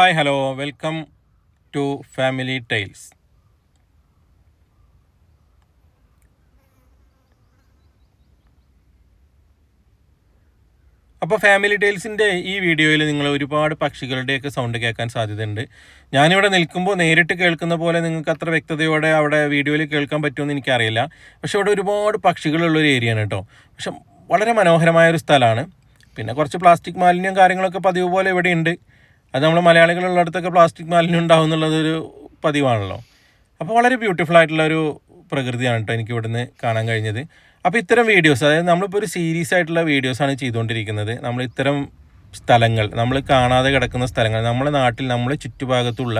Hi hello. Welcome to family tiles. അപ്പോൾ family ടൈൽസിന്റെ ഈ വീഡിയോയിൽ നിങ്ങൾ ഒരുപാട് പക്ഷികളുടെയൊക്കെ സൗണ്ട് കേൾക്കാൻ സാധ്യതയുണ്ട്. ഞാനിവിടെ നിൽക്കുമ്പോൾ നേരിട്ട് കേൾക്കുന്ന പോലെ നിങ്ങൾക്ക് അത്ര വ്യക്തതയോടെ അവിടെ വീഡിയോയിൽ കേൾക്കാൻ പറ്റുമെന്ന് എനിക്കറിയില്ല. പക്ഷെ ഇവിടെ ഒരുപാട് പക്ഷികളുള്ളൊരു ഏരിയയാണ് കേട്ടോ. പക്ഷെ വളരെ മനോഹരമായ ഒരു സ്ഥലമാണ്. പിന്നെ കുറച്ച് പ്ലാസ്റ്റിക് മാലിന്യം കാര്യങ്ങളൊക്കെ പതിവ് പോലെ ഇവിടെ ഉണ്ട്. അത് നമ്മൾ മലയാളികളുള്ള അടുത്തൊക്കെ പ്ലാസ്റ്റിക് മാലിന്യം ഉണ്ടാവും എന്നുള്ളതൊരു പതിവാണല്ലോ. അപ്പോൾ വളരെ ബ്യൂട്ടിഫുൾ ആയിട്ടുള്ള ഒരു പ്രകൃതിയാണ് കേട്ടോ എനിക്ക് ഇവിടുന്ന് കാണാൻ കഴിഞ്ഞത്. അപ്പോൾ ഇത്തരം വീഡിയോസ് അതായത് നമ്മളിപ്പോൾ ഒരു സീരീസ് ആയിട്ടുള്ള വീഡിയോസാണ് ചെയ്തുകൊണ്ടിരിക്കുന്നത്. നമ്മൾ ഇത്തരം സ്ഥലങ്ങൾ നമ്മൾ കാണാതെ കിടക്കുന്ന സ്ഥലങ്ങൾ നമ്മുടെ നാട്ടിൽ നമ്മളെ ചുറ്റുഭാഗത്തുള്ള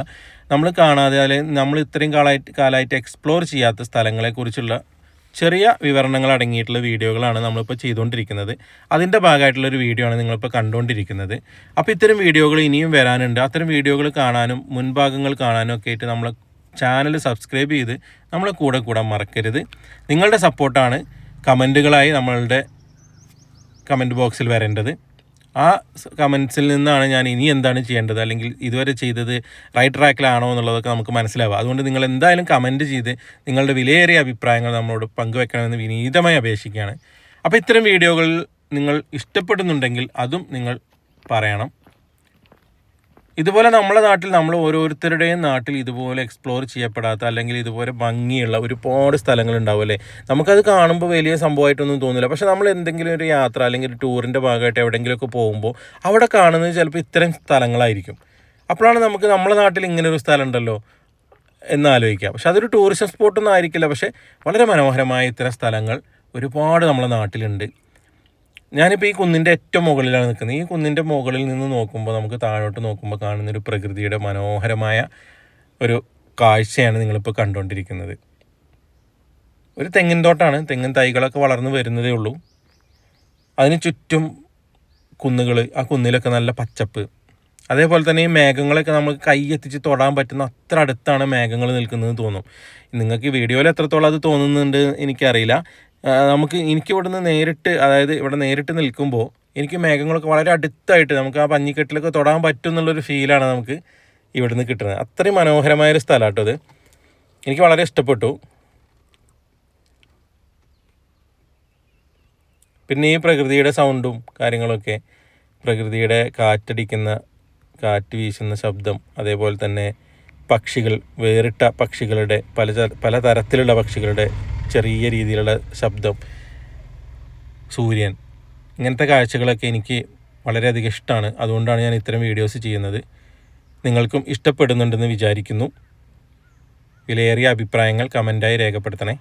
നമ്മൾ കാണാതെ അല്ലെങ്കിൽ നമ്മൾ ഇത്രയും കാലമായിട്ട് കാലമായിട്ട് എക്സ്പ്ലോർ ചെയ്യാത്ത സ്ഥലങ്ങളെക്കുറിച്ചുള്ള ചെറിയ വിവരണങ്ങൾ അടങ്ങിയിട്ടുള്ള വീഡിയോകളാണ് നമ്മളിപ്പോൾ ചെയ്തുകൊണ്ടിരിക്കുന്നത്. അതിന്റെ ഭാഗമായിട്ടുള്ള ഒരു വീഡിയോ ആണ് നിങ്ങളിപ്പോൾ കണ്ടുകൊണ്ടിരിക്കുന്നത്. അപ്പോൾ ഇത്തരം വീഡിയോകൾ ഇനിയും വരാനുണ്ട്. അത്തരം വീഡിയോകൾ കാണാനും മുൻഭാഗങ്ങൾ കാണാനും ഒക്കെ ആയിട്ട് നമ്മൾ ചാനൽ സബ്സ്ക്രൈബ് ചെയ്ത് നമ്മളെ കൂടെ കൂടാൻ മറക്കരുത്. നിങ്ങളുടെ സപ്പോർട്ടാണ് കമന്റുകളായി നമ്മളുടെ കമന്റ് ബോക്സിൽ വരേണ്ടത്. ആ കമൻസിൽ നിന്നാണ് ഞാൻ ഇനി എന്താണ് ചെയ്യേണ്ടത്? അല്ലെങ്കിൽ ഇതുവരെ ചെയ്തത് റൈറ്റ് ട്രാക്കിലാണോ എന്നുള്ളതൊക്കെ നമുക്ക് മനസ്സിലാവുക. അതുകൊണ്ട് നിങ്ങൾ എന്തായാലും കമന്റ് ചെയ്ത് നിങ്ങളുടെ വിലയേറിയ അഭിപ്രായങ്ങൾ നമ്മളോട് പങ്കുവെക്കണമെന്ന് വിനീതമായി അപേക്ഷിക്കുകയാണ്. അപ്പോൾ ഇത്തരം വീഡിയോകൾ നിങ്ങൾ ഇഷ്ടപ്പെടുന്നുണ്ടെങ്കിൽ അതും നിങ്ങൾ പറയണം. ഇതുപോലെ നമ്മളെ നാട്ടിൽ നമ്മൾ ഓരോരുത്തരുടെയും നാട്ടിൽ ഇതുപോലെ എക്സ്പ്ലോർ ചെയ്യപ്പെടാത്ത അല്ലെങ്കിൽ ഇതുപോലെ ഭംഗിയുള്ള ഒരുപാട് സ്ഥലങ്ങൾ ഉണ്ടാവും അല്ലേ? നമുക്കത് കാണുമ്പോൾ വലിയ സംഭവമായിട്ടൊന്നും തോന്നില്ല പക്ഷെ നമ്മൾ എന്തെങ്കിലും ഒരു യാത്ര അല്ലെങ്കിൽ ഒരു ടൂറിന്റെ ഭാഗമായിട്ട് എവിടെയെങ്കിലുമൊക്കെ പോകുമ്പോൾ അവിടെ കാണുന്നത് ചിലപ്പോൾ ഇത്തരം സ്ഥലങ്ങളായിരിക്കും. അപ്പോഴാണ് നമുക്ക് നമ്മുടെ നാട്ടിൽ ഇങ്ങനൊരു സ്ഥലം ഉണ്ടല്ലോ എന്നാലോചിക്കാം പക്ഷെ അതൊരു ടൂറിസം സ്പോട്ടൊന്നും ആയിരിക്കില്ല. പക്ഷേ വളരെ മനോഹരമായ ഇത്തരം സ്ഥലങ്ങൾ ഒരുപാട് നമ്മുടെ നാട്ടിലുണ്ട്. ഞാനിപ്പോൾ ഈ കുന്നിന്റെ ഏറ്റവും മുകളിലാണ് നിൽക്കുന്നത്. ഈ കുന്നിന്റെ മുകളിൽ നിന്ന് നോക്കുമ്പോൾ നമുക്ക് താഴോട്ട് നോക്കുമ്പോൾ കാണുന്നൊരു പ്രകൃതിയുടെ മനോഹരമായ ഒരു കാഴ്ചയാണ് നിങ്ങളിപ്പോൾ കണ്ടുകൊണ്ടിരിക്കുന്നത് ഒരു തെങ്ങിൻ തോട്ടാണ്. തെങ്ങിൻ തൈകളൊക്കെ വളർന്നു വരുന്നതേ ഉള്ളൂ. അതിന് ചുറ്റും കുന്നുകൾ ആ കുന്നിലൊക്കെ നല്ല പച്ചപ്പ്. അതേപോലെ തന്നെ ഈ മേഘങ്ങളൊക്കെ നമുക്ക് കൈ എത്തിച്ച് തൊടാൻ പറ്റുന്ന അത്ര അടുത്താണ് മേഘങ്ങൾ നിൽക്കുന്നത് തോന്നും. നിങ്ങൾക്ക് വീഡിയോയിൽ എത്രത്തോളം അത് തോന്നുന്നുണ്ട് എനിക്കറിയില്ല. നമുക്ക് എനിക്ക് ഇവിടുന്ന് നേരിട്ട് അതായത് ഇവിടെ നേരിട്ട് നിൽക്കുമ്പോൾ എനിക്ക് മേഘങ്ങളൊക്കെ വളരെ അടുത്തായിട്ട് നമുക്ക് ആ പഞ്ഞിക്കെട്ടിലൊക്കെ തൊടാൻ പറ്റും എന്നുള്ളൊരു ഫീലാണ് നമുക്ക് ഇവിടുന്ന് കിട്ടുന്നത്. അത്രയും മനോഹരമായൊരു സ്ഥലമാണ് കേട്ടോ അത്. എനിക്ക് വളരെ ഇഷ്ടപ്പെട്ടു. പിന്നെ ഈ പ്രകൃതിയുടെ സൗണ്ടും കാര്യങ്ങളൊക്കെ പ്രകൃതിയുടെ കാറ്റടിക്കുന്ന കാറ്റ് വീശുന്ന ശബ്ദം അതേപോലെ തന്നെ പക്ഷികൾ വേറിട്ട പക്ഷികളുടെ പല പല തരത്തിലുള്ള പക്ഷികളുടെ ചെറിയ രീതിയിലുള്ള ശബ്ദം സൂര്യൻ ഇങ്ങനത്തെ കാഴ്ചകളൊക്കെ എനിക്ക് വളരെയധികം ഇഷ്ടമാണ് അതുകൊണ്ടാണ് ഞാൻ ഇത്തരം വീഡിയോസ് ചെയ്യുന്നത്. നിങ്ങൾക്കും ഇഷ്ടപ്പെടുന്നുണ്ടെന്ന് വിചാരിക്കുന്നു. വിലയേറിയ അഭിപ്രായങ്ങൾ കമന്റായി രേഖപ്പെടുത്തണേ.